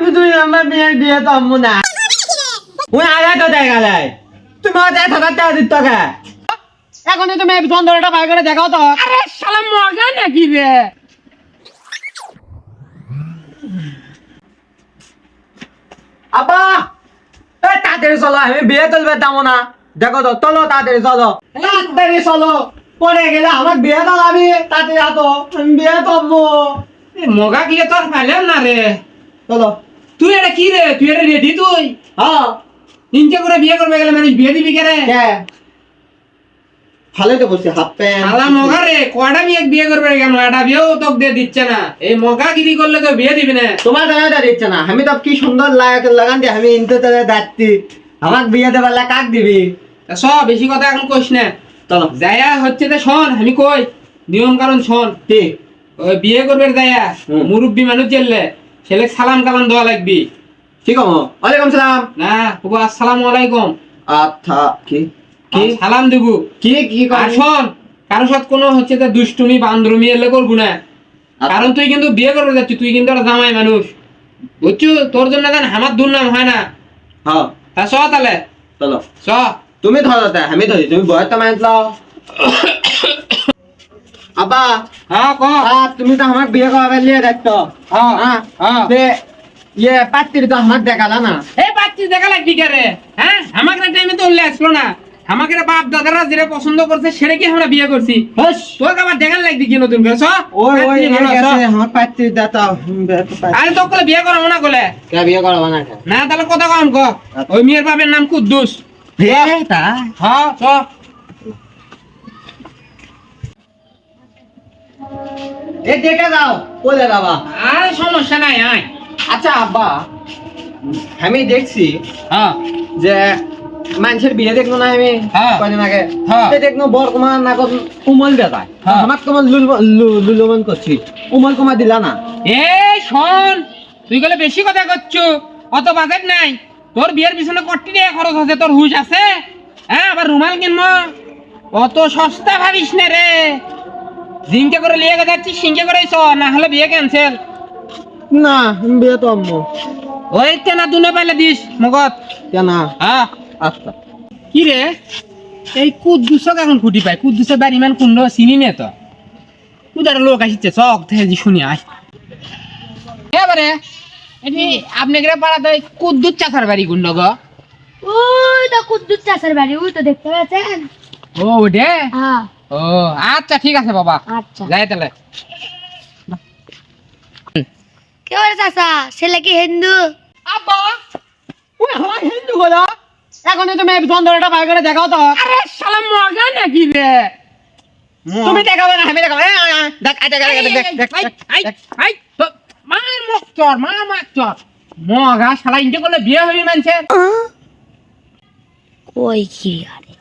আমি তুই আমার মেয়ের বিয়ে তো আম্মু না। ওই আগে দেখা যায় তুমি হাজার টাকা দিত কে? এখন তুমি চন্দ্রটা বাই করে দেখাও তো। আরে শালা মগা নাকি রে? আব্বা এই তাড়াতাড়ি চলো আমি বিয়ে তুলবে দামো না। দেখো তো চলো তাড়াতাড়ি চলো। তাড়াতাড়ি চলো পরে গেলে আমার বিয়ে তো যাবি তাড়াতাড়ি আতো আমি বিয়ে তুলবো মগা গিয়ে তোর পাইলাম না রে। চলো। তুই এটা কি রে? তুই এটা রেডি তুই? হ্যাঁ? ইনকে করে বিয়ে করবে গেলে মানুষ বিয়ে দিবি কে রে? কে? ভালো তো হাফ প্যান্ট আলা মগা রে কয়টা বিয়ে বিয়ে করবে কেন? এটা বিয়েও তোকে দিয়ে দিচ্ছে না। এই মগা গিরি করলে তো বিয়ে দিবি না। তোমার দাদা দিচ্ছে না। আমি তো কি সুন্দর লাগাতে লাগান দিয়ে আমি ইনতে আমার বিয়ে দেবার কাক দিবি? সব বেশি কথা এখন কইস না। চলো। যায়া হচ্ছে তো শোন আমি কই নিয়ম কারণ শোন। কি? ওই বিয়ে করবে যায়া মুরব্বী মানুষ জেললে। ছেলে সালাম কালাম দেওয়া লাগবি। ঠিক আছে ওয়ালাইকুম সালাম। না হুবু আসসালামু আলাইকুম। আচ্ছা কি? কি? সালাম দেবু। কি কি আর কর কারোর সাথে কোনো হচ্ছে যে দুষ্টুমি বান্ধরমি এলে করব না। আচ্ছা। কারণ তুই কিন্তু বিয়ে করবে যাচ্ছি তুই কিন্তু একটা জামাই মানুষ। বুঝছ? তোর জন্য দেন আমার দুর্নাম হয় না। হ্যাঁ। তা চ তাহলে। চলো। চ। তুমি ধরো আমি ধরি তুমি বয়স তো মাইন লাও আব্বা। হ্যাঁ ক? আ তুমি তো আমার বিয়ে করাবে লিয়ে দেখতো হ্যাঁ হ্যাঁ হ্যাঁ ইয়ে পাত্রী তো আমার দেখালা না? এই বাচ্চি দেখা লাগবি কে হ্যাঁ আমাকে টাইমে তো উল্লে আসলো না। আমাকে বাপ দাদারা যেটা পছন্দ করছে সেটা কি আমরা বিয়ে করছি হস আবার দেখার লাগবি কি নতুন করে চ। ওই ওই পাত্রী ভালো, চ। গেছে আমার পাত্রী দাতা আরে তোকে বলে বিয়ে করাবো না বলে বিয়ে করাবো না না তাহলে কথা কম ক ওই মেয়ের বাপের নাম কুদ্দুস হ্যাঁ চ। এ দেখে দাও বলে বাবা। আর সমস্যা নাই আয়। আচ্ছা আব্বা আমি দেখছি হ্যাঁ। যে মানুষের বিয়ে দেখল না আমি হ্যাঁ। কয়দিন আগে? হ্যাঁ। দেখল নাকত উমল দেখায় হ্যাঁ। আমার কুমার লুলুমন করছি। দিলা না? এই শোন তুই গেলে বেশি কথা করছ। অত বাজেট নাই। তোর বিয়ের পিছনে কটি টাকা খরচ আছে তোর হুশ আছে। হ্যাঁ আবার রুমাল কিনবো। অত সস্তা ভাবিস না রে। জিঙ্কে করে লিয়ে যাচ্ছিস সিঙ্কে করে চ না হলে বিয়ে ক্যান্সেল না বিয়ে তো আম্মু ওই তেনা দুনে পাইলে দিস মগত কেন হ্যাঁ। আচ্ছা। কি রে? এই কুদ্দুসক এখন খুঁটি পায়। কুদ্দুসের বাড়ি ইমান কুণ্ড চিনি নে তো। কুদার লোক আসছে চক থেকে যে শুনি আস এবারে এটি আপনি গেলে পাড়াতে কুদ্দুস চাষার বাড়ি কুণ্ড গো। ওই তো কুদ্দুস চাষের বাড়ি ওই তো দেখতে পাচ্ছেন? ও ওটে হ্যাঁ। ও আচ্ছা ঠিক আছে বাবা। আচ্ছা। যাই তাহলে। কে বলে চাষা ছেলে কি হিন্দু? আব্বা ওই আমার হিন্দু বলো এখন তুমি চন্দ্রটা বাই করে দেখাও তো। আরে শালা মগা নাকি রে? তুমি দেখাবে না আমি দেখাবো। এই, দেখ দেখ, দেখ, দেখ, দেখ, আই, আই। আই, মার মুখ চর মার চর। মগা শালা ইনকে করলে বিয়ে হবি মানুষের কই কি আরে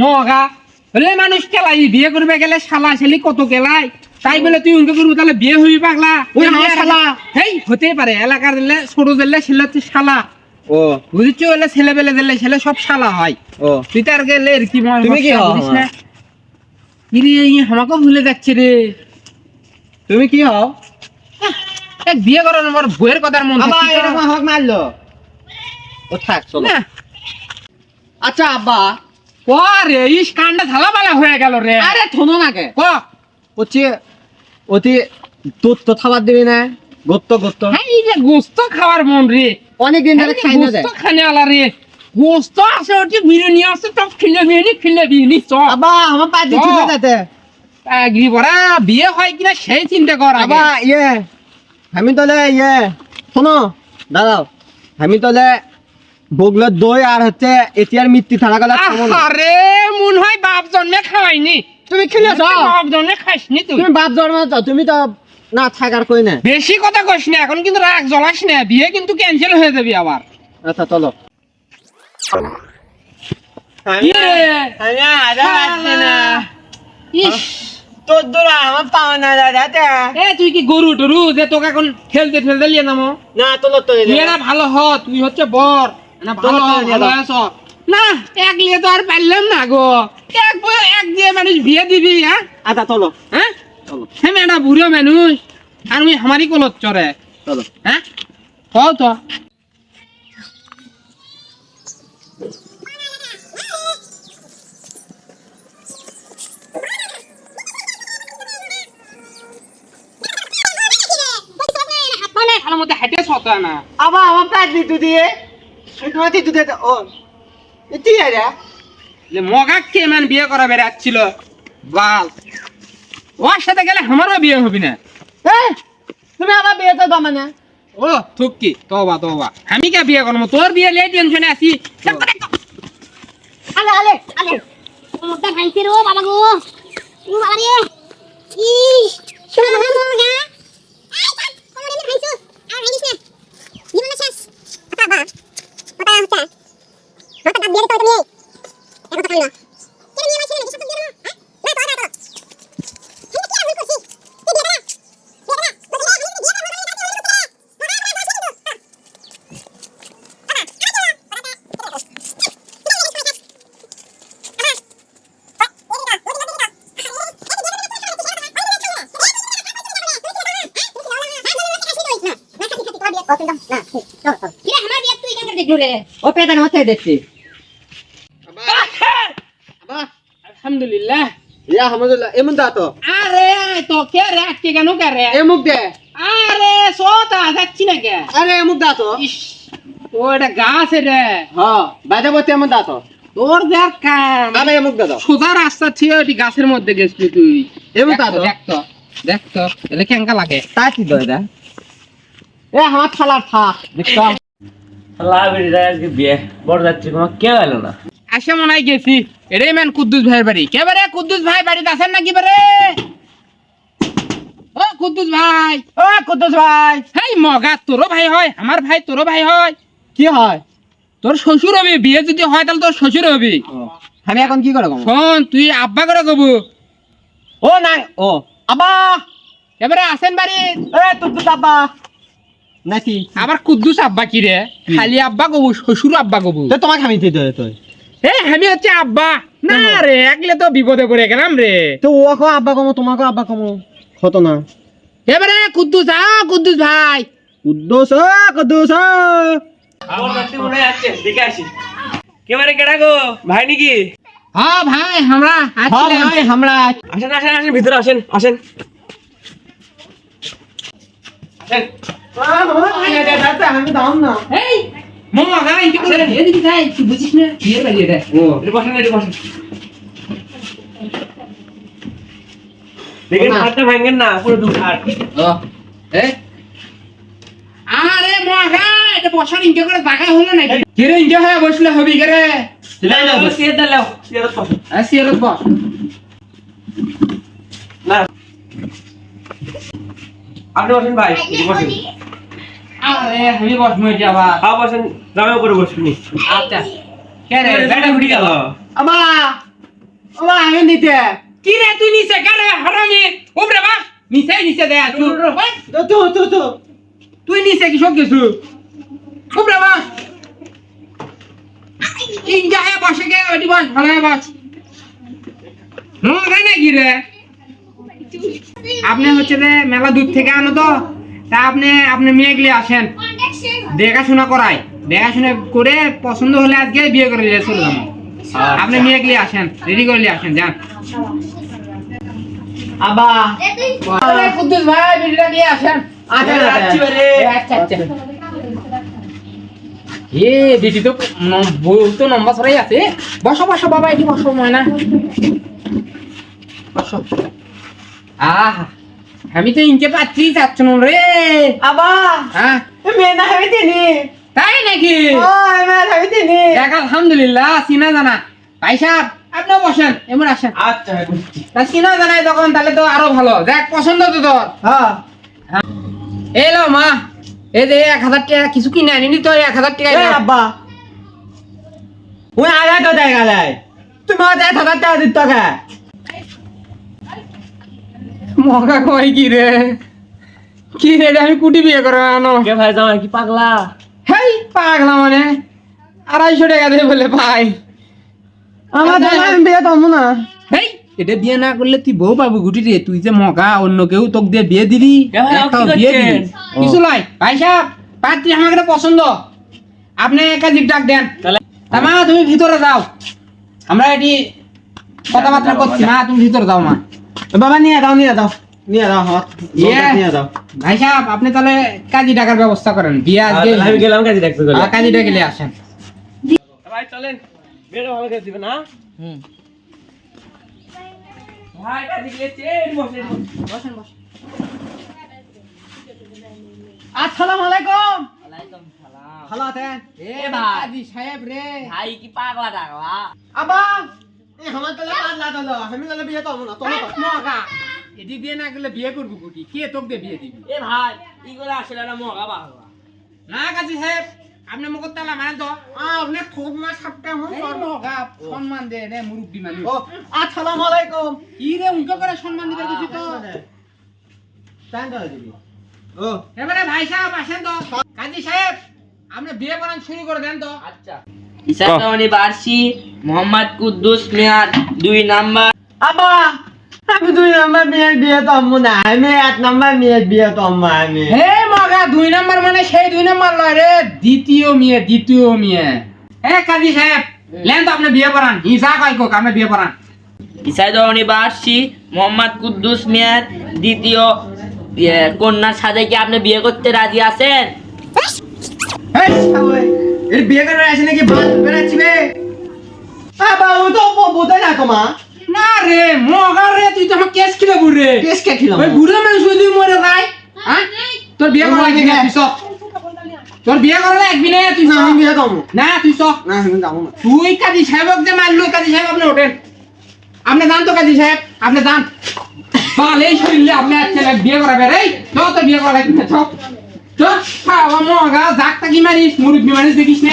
মগা বলে মানুষ কেলাই বিয়ে করবে গেলে শালা ছেলে কত কেলাই? তাই বলে তুই উনকে করবি তাহলে বিয়ে হবি পাগলা। ওই আমার শালা। হেই হতেই পারে এলাকার দিলে ছোট দিলে ছেলে হচ্ছে শালা। ও। বুঝছ বলে ছেলে বেলে দিলে ছেলে সব শালা হয়। ও। তুই তার গেলে আর কি তুমি কি? ইরে আমাকে ভুলে যাচ্ছে রে। তুমি কি হও? এক বিয়ে করার আমার বইয়ের কথার মন থাকছে এরকম আমাকে মারলো। ও থাক চলো। আচ্ছা আব্বা। ক রে ইস কান্ডা ঝালাপালা হয়ে গেল রে। আরে থনো না কে? হচ্ছে অতি তোর তো খাবার দিবি না? গত্ত গত্ত হ্যাঁ এই যে গোস্ত খাওয়ার মন রে। অনেক দিন ধরে খাই না গোস্ত খানে আলা রে। গোস্ত আছে ওটি বিরিয়ানি আছে তো খিলে বিরিয়ানি খিলে বিরিয়ানি চ আব্বা আমার পায়ে ও। ছুটে যেতে আগ্রি বড়া বিয়ে হয় কিনা সেই চিন্তা কর আব্বা ইয়ে আমি তোলে ইয়ে শোনো দাদাও আমি তাহলে বগলের দই আর হচ্ছে এতিয়ার মৃত্যু থাকা গেলে। আরে মন হয় বাপ জন্মে খাওয়াইনি। তুমি খেলে যাও। বাপ জন্মে খাইসনি তুই। তুমি বাপ জন্ম তো তুমি তো না থাকার কই না বেশি কথা কইস না এখন কিন্তু রাগ জ্বলাস না বিয়ে কিন্তু ক্যান্সেল হয়ে যাবে আবার। আচ্ছা চলো। তোর দূর আমার পাও দাদা এ তুই কি গরু টরু? যে তোকে এখন ঠেলতে ঠেলতে লিয়ে নামো। না তোলো তো ভালো হ তুই হচ্ছে বর। না নিয়ে এক লিয়ে তো আর পারলাম না গো। এক এক দিয়ে মানুষ বিয়ে দিবি হ্যাঁ? আচ্ছা চলো। হ্যাঁ? চলো। হ্যাঁ একটা বুড়ো মানুষ। আর আমি আমারই কলত চরে চলো। হ্যাঁ? কও তো। মধ্যে হাইটে শত না। আবার আমার দিতু দিয়ে। তোমার দিতু ও। এটি রে যে মগাক কে মান বিয়ে করা বেড়াচ্ছিল। বাল। ওর সাথে গেলে আমারও বিয়ে হবে না। এই তুমি আমার বিয়েতে দাও না ও থুক কি তোবা তোবা আমি কে বিয়ে করব? তোর বিয়ে লিয়ে টেনশনে আছি। আলে আলে আলে। মোটা ভাইছে রো বাবা গো। ও বাবা রে। ইস শোনা না না আই থাক কোমরে নে ভাইছো আর ভাইস না জীবন শেষ বাবা বাবা হচ্ছে হাতে দাব দিয়ে তো তুমি এখন কথা না কেন নিয়ে মাইছে না সব দিয়ে না হ্যাঁ না তো না তো তুমি কি ভুল করছিস তুই দিয়ে না দিয়ে না ও পেটার মধ্যে দেখছি আবার আলহামদুলিল্লাহ ইয়া আলহামদুলিল্লাহ এমন দা তো আরে তো কে রে আজকে কেন কে রে? এমুক দে আরে সোতা যাচ্ছি না কে আরে এমুক দা তো ইস ও গাছ রে হ্যাঁ বাজে বতে দা তো। তোর কাম আরে এমুক দা তো। সোজা রাস্তা ছিল গাছের মধ্যে গেছিলি তুই। এমন দা তো। দেখ তো। দেখ তো। এলে কেঙ্কা লাগে। তাই কি দয়। দা এ আমার থালার থা দেখতাম আজকে বিয়ে। বড় যাচ্ছি তোমার কে গেল না। আসে মনে হয় গেছি। ম্যান কুদ্দুস ভাইয়ের বাড়ি। কে বারে? কুদ্দুস ভাই বাড়িতে আছেন নাকি বারে? ও কুদ্দুস ভাই। ও কুদ্দুস ভাই। হেই মগা তোরও ভাই হয় আমার ভাই তোরও ভাই হয়। কি হয়? তোর শ্বশুর হবি বিয়ে যদি হয় তাহলে তোর শ্বশুর হবি। আমি এখন কি করে শোন তুই আব্বা করে কবু ও নাই ও। আবা এবারে আসেন বাড়ি এ তুদ্দুস আব্বা। নাকি? আবার কুদ্দুস আব্বা কি রে? খালি আব্বা কবু শ্বশুর আব্বা কবু। তো তোমাকে আমি দিতে তুই এ আমি হচ্ছে আব্বা। না রে একলে তো বিপদে পড়ে গেলাম রে। তো ও কো আব্বা কমো তোমাকে আব্বা কমো। হতো না। এবারে কুদ্দুস আ কুদ্দুস ভাই। কুদ্দুস ও কুদ্দুস বড় যাচ্ছি মনে যাচ্ছে দেখে আসি। কেবারে কেডা গো? ভাই নাকি? হ্যাঁ ভাই আমরা আসছিলাম ভাই আমরা আসেন আসেন আসেন ভিতরে আসেন আসেন আসেন। করে ভাঙেন না পুরো দু আরে। মগা এটা বসার ইনকে করে জায়গা হলো নাকি? কে রে ইনকে হয়ে বসলে হবি কে রে? সিয়ে দাও সিয়ে দাও বসেন আসি এর বস। আপনি বসেন ভাই বসেন। আরে আমি বসমু এটা আবার। বসেন জামা উপরে বসবেন আচ্ছা। কে রে বেটা ঘুরি গেল? আমা আমা আমি নিতে কি রে তুই নিচে? কে হারামি? উপরে বাস নিচে নিচে দে তুই তো তো তো তো তুই নিচে কি সব কিছু? উপরে বাস ইনকা বসে গে ওটি বস ভালো বস। নো রে? আপনি হচ্ছে যে মেলা দূর থেকে আনো তো? তা আপনি আপনি মেয়েগুলি আসেন। দেখাশোনা করাই। দেখাশোনা করে পছন্দ হলে আজকে বিয়ে করে নিয়ে চলে যাব। আপনি মেয়েগুলি আসেন রেডি করে নিয়ে আসেন যান। আবা কুদ্দুস ভাই বিড়িটা দিয়ে আসেন। আচ্ছা আচ্ছা। আচ্ছা এ দিদি তো ন- তো লম্বা সরাই আছে। বসো বসো বাবা এটি বসো ময়না। বসো। আহ। আমি তো ইনকে পাচ্ছি চাচ্ছ না রে। আবা হ্যাঁ? মেয়ে না আমি তিনি। তাই নাকি? দেখ আলহামদুলিল্লাহ সিনা জানা। ভাই সাহেব আপনিও বসেন এমন আসেন। আচ্ছা তা সিনা জানাই তখন তাহলে তো আরও ভালো। দেখ পছন্দ তো তোর। হ্যাঁ। এলো মা। এই যে এক হাজার টাকা কিছু কিনে আনিনি তো এক হাজার টাকা আব্বা। ওই আগে তো দেখা যায় তুমি এক হাজার টাকা দিত মগা কয় কি রে? কি রে আমি কুটি বিয়ে করে আনো কে ভাই কি পাগলা? হেই পাগলা মানে? আড়াইশো টাকা দিয়ে বলে পাই। আমার জামাই বিয়ে দেবো না। হেই এটা বিয়ে না করলে তুই বউ পাবো গুটি রে। তুই যে মগা অন্য কেউ তোকে দিয়ে বিয়ে দিবি ভাই, বিয়ে কিছু নয় ভাই সাহেব পাত্রী আমাকে পছন্দ। আপনি কাজী ডাক দেন। মা তুমি ভিতরে যাও। আমরা এটি কথাবার্তা করছি। মা তুমি ভিতরে যাও মা। বাবা নিয়ে দাও নিয়ে দাও। নিয়ে দাও হাত ইয়ে। নিয়ে দাও। ভাই সাহেব আপনি তাহলে কাজী ডাকার ব্যবস্থা করেন। বিয়ে আজকে আমি গেলাম কাজে আর কাজী ডাকিলে আসেন। ভাই চলেন। ভালো করে দিবেন না? ভাই কাজে গেছে এই বসে। বসেন বসেন। আসসালামু আলাইকুম। ভালো আছেন? এ ভাই। কাজী সাহেব রে। ভাই কি পাগলা টাগলা আবা এই আমার তোলে পাল্লা তোলো আমি তোলে বিয়ে তো না তোলো মগা। এটি বিয়ে না করলে বিয়ে করব কুটি? কে তোকে দিয়ে বিয়ে দিবি? এ ভাই ইগুলো আসলে না মগা পাগলা না কাজী সাহেব আপনি তালা তো আপনি সাপটা সম্মান দে রে মুরব্বী মানুষ ও আসসালামু আলাইকুম। কি রে উনকে করে সম্মান দিবে কিছু তো টাইম দাও দিবি ও এবারে ভাই সাহেব আসেন তো কাজী সাহেব আপনি বিয়ে করান শুরু করে দেন তো আচ্ছা। ইসানি বার্ষি মোহাম্মদ কুদ্দুস মিয়ার দুই নাম্বার। আবা আমি দুই নাম্বার মেয়ের বিয়ে তো আম্মু না আমি এক নাম্বার মেয়ের বিয়ে তো আম্মা আমি। হে মগা দুই নাম্বার মানে সেই দুই নাম্বার লয় রে দ্বিতীয় মেয়ে দ্বিতীয় মেয়ে। হে কাজী সাহেব লেন তো আপনি বিয়ে করান ই যা কয় কোক আপনি বিয়ে করান। ইসাইদনি বার্ষি মোহাম্মদ কুদ্দুস মিয়ার দ্বিতীয় কন্যার সাথে কি আপনি বিয়ে করতে রাজি আছেন? এর বিয়ে করে আসে নাকি বাল বেড়াচ্ছি বে? আবা ও তো বোঝাই না তোমা না রে মগা রে তুই তো আমার কেস খিলে বুড়ে কেস কে খিলাম ওই বুড়ো মানুষ তুই মরে যাই। হ্যাঁ তোর বিয়ে করা লাগবে না তুই চ। তোর বিয়ে করা লাগবি না তুই না আমি বিয়ে তো না তুই চ। না আমি যাব না। তুই কাজী সাহেবক যে মারলো কাজী সাহেব আপনি ওঠেন। আপনি জান তো কাজী সাহেব আপনি জান বাল এই শরীরে আপনি ছেলে বিয়ে করাবে রে তো বিয়ে করা লাগবে চ। দেখিস না